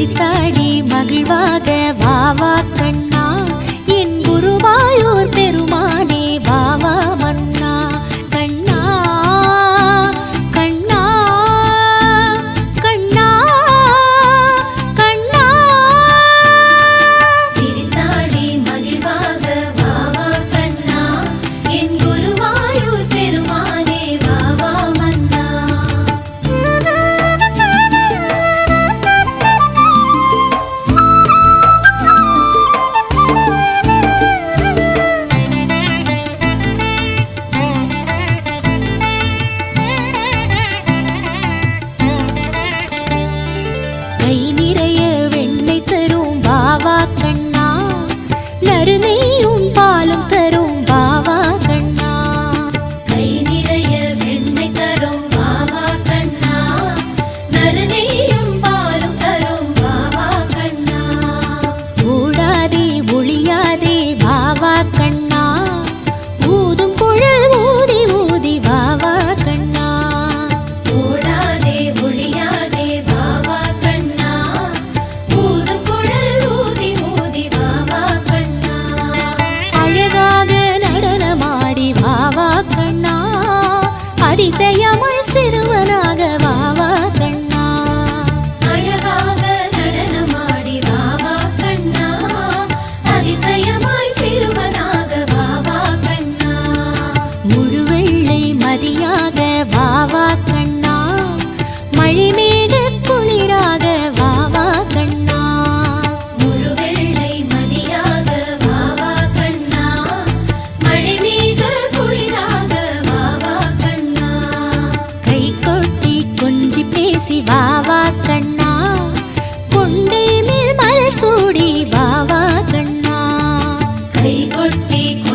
சிரித்தாடி மகிழ்வாக வாவா கண் Be